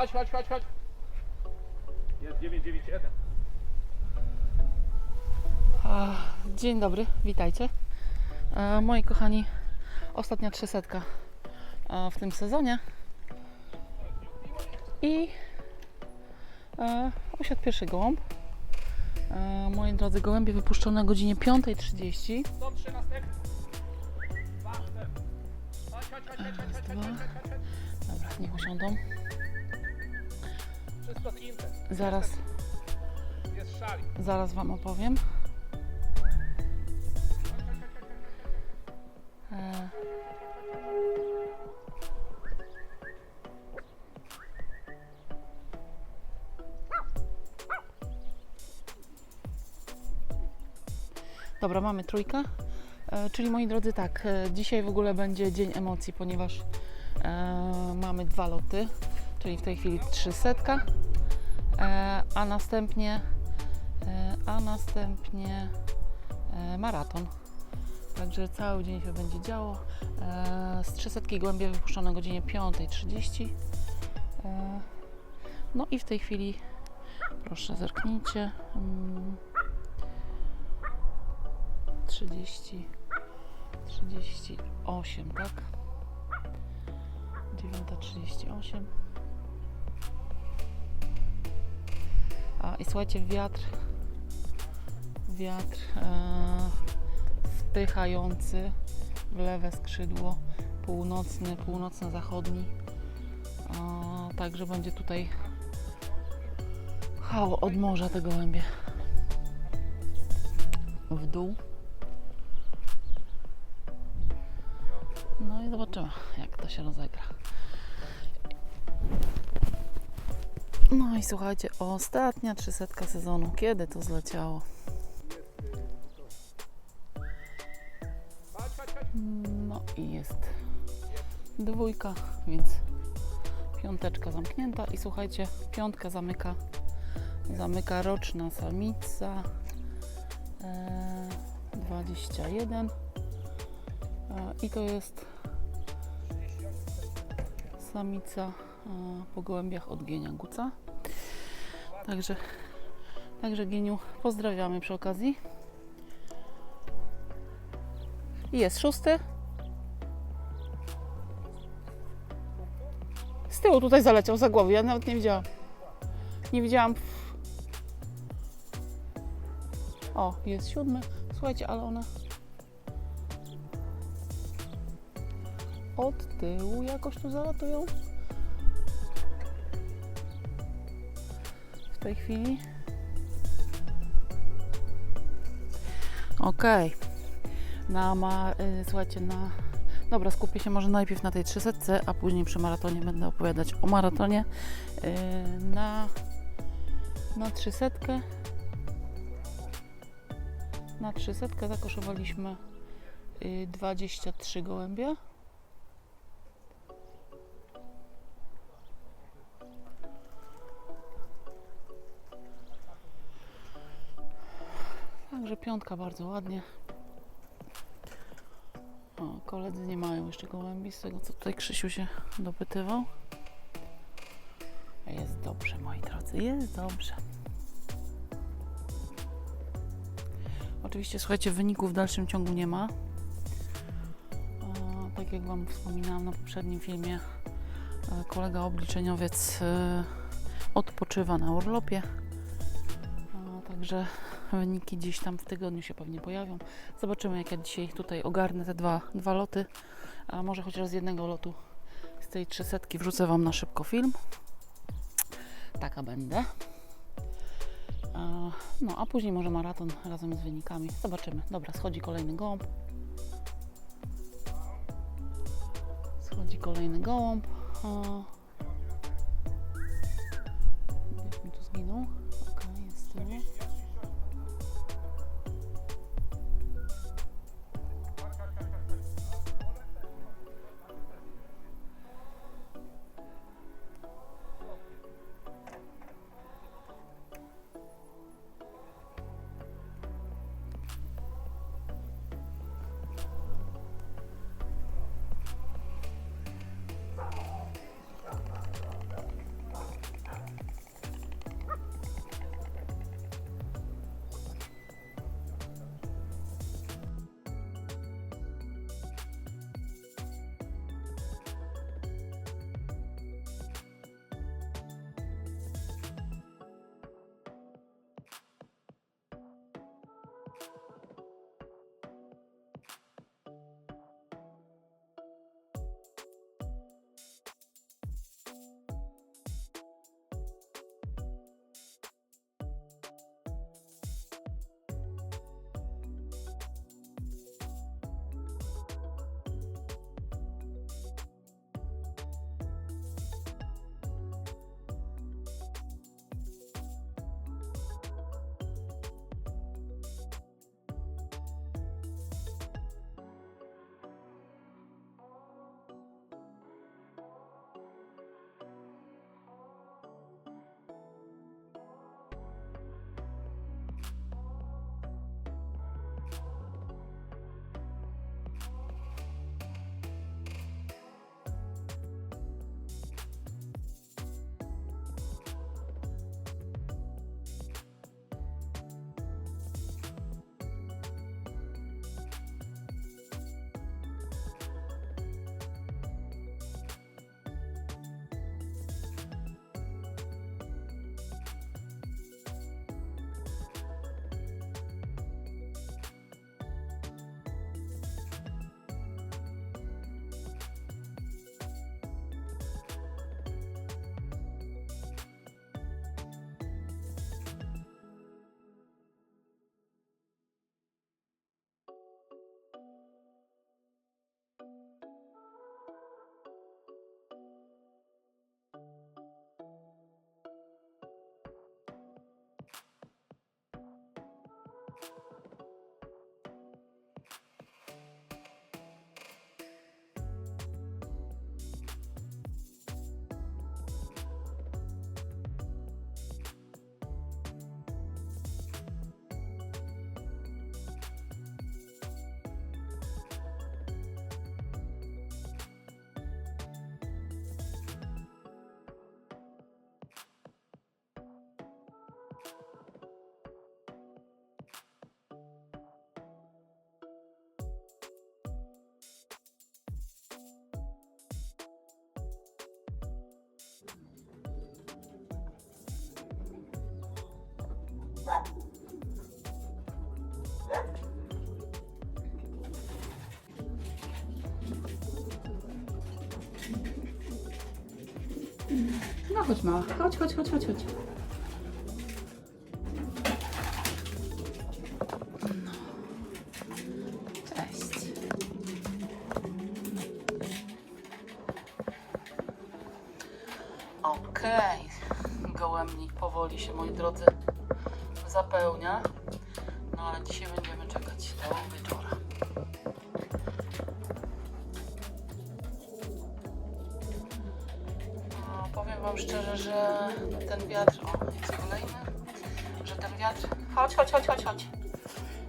Chodź, chodź, chodź, chodź. Jest 991. A, Dzień dobry, witajcie. E, moi kochani, ostatnia trzysetka e, w tym sezonie. I e, usiadł pierwszy gołąb. E, moi drodzy, gołębie wypuszczone o godzinie 5.30. Są trzy następne. Dwa, cztery. Chodź, chodź, Wszystko. Zaraz, Jest szali. zaraz Wam opowiem. E, Dobra, mamy trójkę. E, czyli moi drodzy, tak, e, dzisiaj w ogóle będzie dzień emocji, ponieważ e, mamy dwa loty, czyli w tej chwili 300, e, a następnie, e, a następnie e, maraton. Także cały dzień się będzie działo. E, z 300 głębie wypuszczone o godzinie 5.30. E, no i w tej chwili, proszę zerknijcie, mm, 30, 38, tak? 9.38. i słuchajcie, wiatr, wiatr e, w lewe skrzydło, północny, północno-zachodni. A, Także będzie tutaj hało od morza te gołębie w dół. No i zobaczymy, jak to się rozegra. No i słuchajcie, ostatnia trzysetka sezonu. Kiedy to zleciało? No i jest dwójka, więc piąteczka zamknięta i słuchajcie, piątkę zamyka zamyka roczna samica e, 21 e, i to jest samica po gołębiach od Gienia Guca. Także także Gieniu pozdrawiamy przy okazji. I jest szósty. Z tyłu tutaj zaleciał za głowę, ja nawet nie widziałam. Nie widziałam. O, jest siódmy. Słuchajcie, ale one od tyłu jakoś tu zalatują. Tej chwili. Okej. Na ma, y, słuchajcie, na. Dobra, skupię się może najpierw na tej 300, a później przy maratonie będę opowiadać o maratonie. Y, na, na 300 na 300 zakoszowaliśmy y, 23 gołębie. Piątka bardzo ładnie. O, koledzy nie mają jeszcze gołębi, z tego co tutaj Krzysiu się dopytywał. Jest dobrze, moi drodzy, jest dobrze. Oczywiście, słuchajcie, wyników w dalszym ciągu nie ma. Tak jak Wam wspominałam na poprzednim filmie, e, kolega obliczeniowiec e, odpoczywa na urlopie. E, także wyniki gdzieś tam w tygodniu się pewnie pojawią. Zobaczymy, jak ja dzisiaj tutaj ogarnę te dwa, dwa loty. A może chociaż z jednego lotu z tej 300 wrzucę Wam na szybko film. Taka będę. No, a później może maraton razem z wynikami. Zobaczymy. Dobra, schodzi kolejny gołąb. Schodzi kolejny gołąb. No chodź mała, chodź, chodź, chodź, chodź, chodź. No. Powoli się, moi drodzy, zapełnia. No ale dzisiaj że ten wiatr, o jest kolejny, że ten wiatr, chodź, chodź, chodź, chodź, chodź.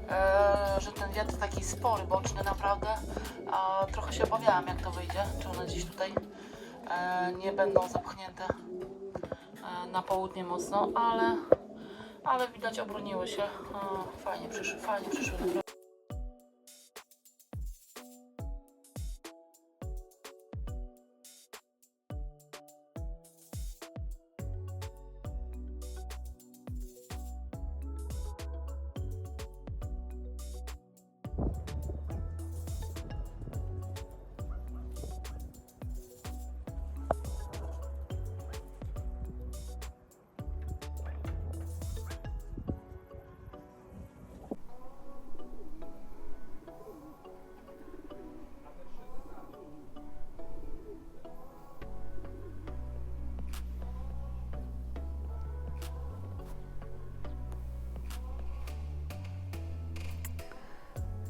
Eee, że ten wiatr taki spory, boczny naprawdę, a trochę się obawiałam jak to wyjdzie, czy one gdzieś tutaj e, nie będą zapchnięte e, na południe mocno, ale, ale widać obroniły się, o, fajnie przyszły, fajnie przyszły.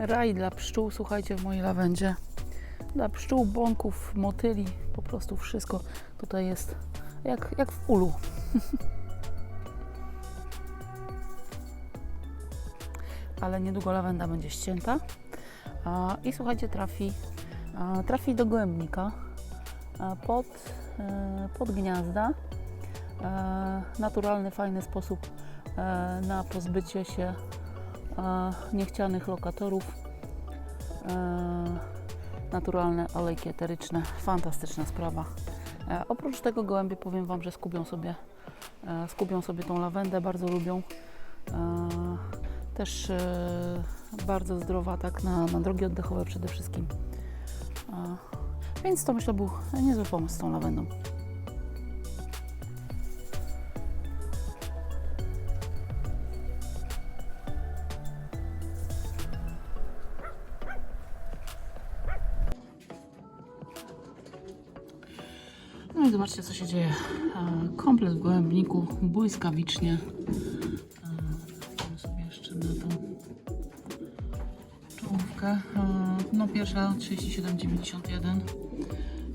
Raj dla pszczół, słuchajcie, w mojej lawendzie. Dla pszczół, bąków, motyli, po prostu wszystko tutaj jest jak, jak w ulu. Ale niedługo lawenda będzie ścięta. I słuchajcie, trafi, trafi do gołębnika pod, e, pod gniazda. E, naturalny, fajny sposób e, na pozbycie się niechcianych lokatorów. E, naturalne olejki eteryczne, fantastyczna sprawa. E, oprócz tego gołębie powiem Wam, że skubią sobie, e, skubią sobie tą lawendę, bardzo lubią. Też bardzo zdrowa, tak na, na drogi oddechowe przede wszystkim. Więc to myślę był niezły pomysł z tą lawendą. Zobaczcie, co się dzieje. E, Komplet w gołębniku, błyskawicznie. E, Spojrzymy sobie jeszcze na tą czołówkę. E, No pierwsza 37,91.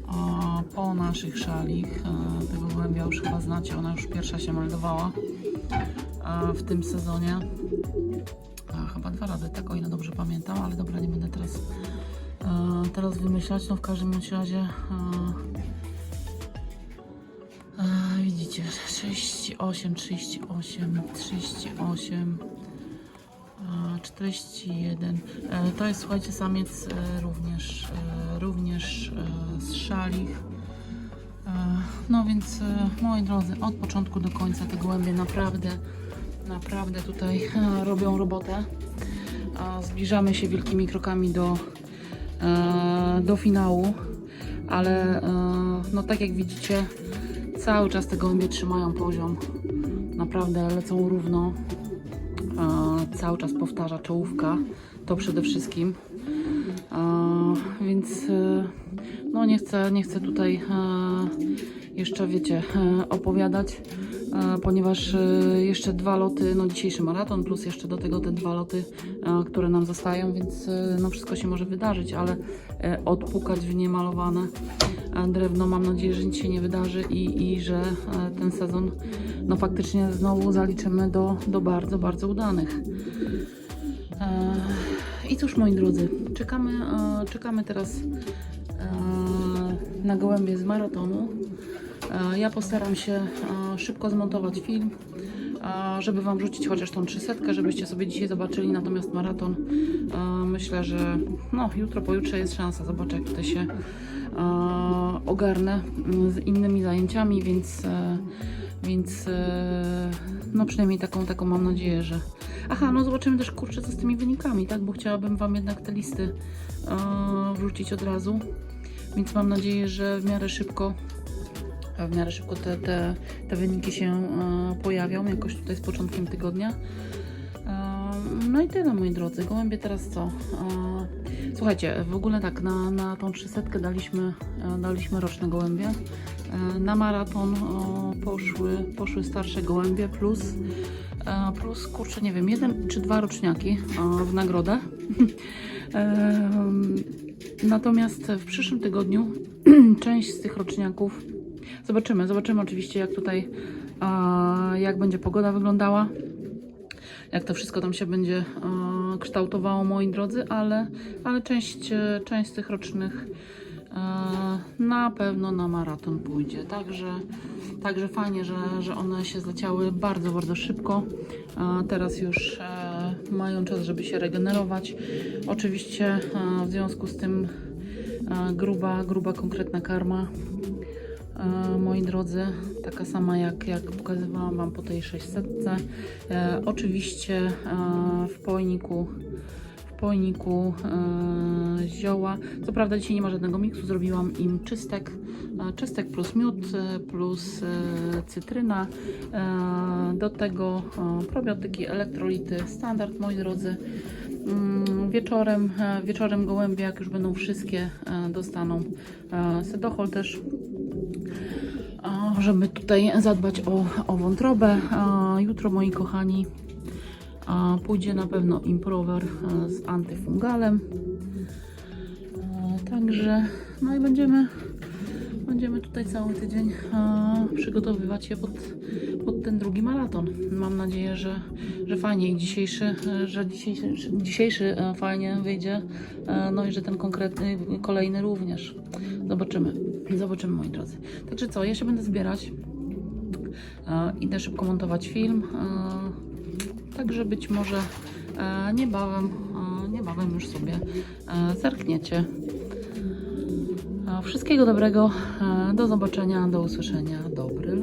A Po naszych szalich, e, tego gołębia już chyba znacie, ona już pierwsza się meldowała e, w tym sezonie. Chyba dwa razy, tak o ile dobrze pamiętam, ale dobra, nie będę teraz, e, teraz wymyślać. No w każdym razie e, widzicie, 38, 38, 38, a, 41. E, to jest, słuchajcie, samiec e, również, e, również e, z szalich. No więc, moi drodzy, od początku do końca te gołębie naprawdę, naprawdę tutaj robią robotę. Zbliżamy się wielkimi krokami do, do finału, ale no tak jak widzicie, Cały czas te gołębie trzymają poziom. Naprawdę lecą równo. E, cały czas powtarza czołówka. To przede wszystkim. E, więc e, no nie chcę, nie chcę tutaj e, jeszcze wiecie e, opowiadać, e, ponieważ jeszcze dwa loty, no dzisiejszy maraton plus jeszcze do tego te dwa loty, które nam zostają, więc no wszystko się może wydarzyć, ale odpukać w niemalowane drewno mam nadzieję, że nic się nie wydarzy i, i że ten sezon no faktycznie znowu zaliczymy do, do bardzo, bardzo udanych. I cóż moi drodzy, czekamy, czekamy teraz na gołębie z maratonu. E, Ja postaram się e, szybko zmontować film, e, żeby Wam wrzucić chociaż tą 300, żebyście sobie dzisiaj zobaczyli. Natomiast maraton myślę, że no, jutro, pojutrze jest szansa. Zobaczę, jak tutaj się ogarnę mm, z innymi zajęciami, więc, więc no przynajmniej taką, taką mam nadzieję, że. Aha, no zobaczymy też kurczę, co z tymi wynikami, tak? Bo chciałabym Wam jednak te listy wrzucić od razu. Więc mam nadzieję, że w miarę szybko w miarę szybko te, te, te wyniki się e, pojawią, jakoś tutaj z początkiem tygodnia. E, No i tyle, moi drodzy. Gołębie teraz co? E, Słuchajcie, w ogóle tak, na, na tą 300 daliśmy, daliśmy roczne gołębie. Na maraton poszły, poszły starsze gołębie plus, plus kurczę, nie wiem, jeden czy dwa roczniaki w nagrodę. Natomiast w przyszłym tygodniu część z tych roczniaków zobaczymy. Zobaczymy oczywiście, jak tutaj, jak będzie pogoda wyglądała, jak to wszystko tam się będzie kształtowało, moi drodzy, ale, ale część, część z tych rocznych na pewno na maraton pójdzie. Także, także fajnie, że, że one się zleciały bardzo, bardzo szybko. Teraz już e, mają czas, żeby się regenerować. Oczywiście e, w związku z tym e, gruba, gruba, konkretna karma. E, moi drodzy, taka sama jak, jak pokazywałam Wam po tej 600. E, oczywiście w pojniku pojniku e, zioła. Co prawda dzisiaj nie ma żadnego miksu, zrobiłam im czystek. E, czystek plus miód, e, plus cytryna. Do tego probiotyki, elektrolity, standard moi drodzy. Mm, Wieczorem, wieczorem gołębie, jak już będą wszystkie, dostaną sedochol też żeby tutaj zadbać o, o wątrobę. Jutro, moi kochani, pójdzie na pewno improver e, z antyfungalem. E, Także, no i będziemy, będziemy tutaj cały tydzień e, przygotowywać się pod, pod ten drugi maraton. Mam nadzieję, że, że fajnie i dzisiejszy, że dzisiejszy, dzisiejszy fajnie wyjdzie, no i że ten konkretny, kolejny również. Zobaczymy. Zobaczymy, moi drodzy. Także co, ja się będę zbierać. Idę szybko montować film. Także być może e, niebawem, e, niebawem już sobie e, zerkniecie. Wszystkiego dobrego. Do zobaczenia, do usłyszenia. Dobry.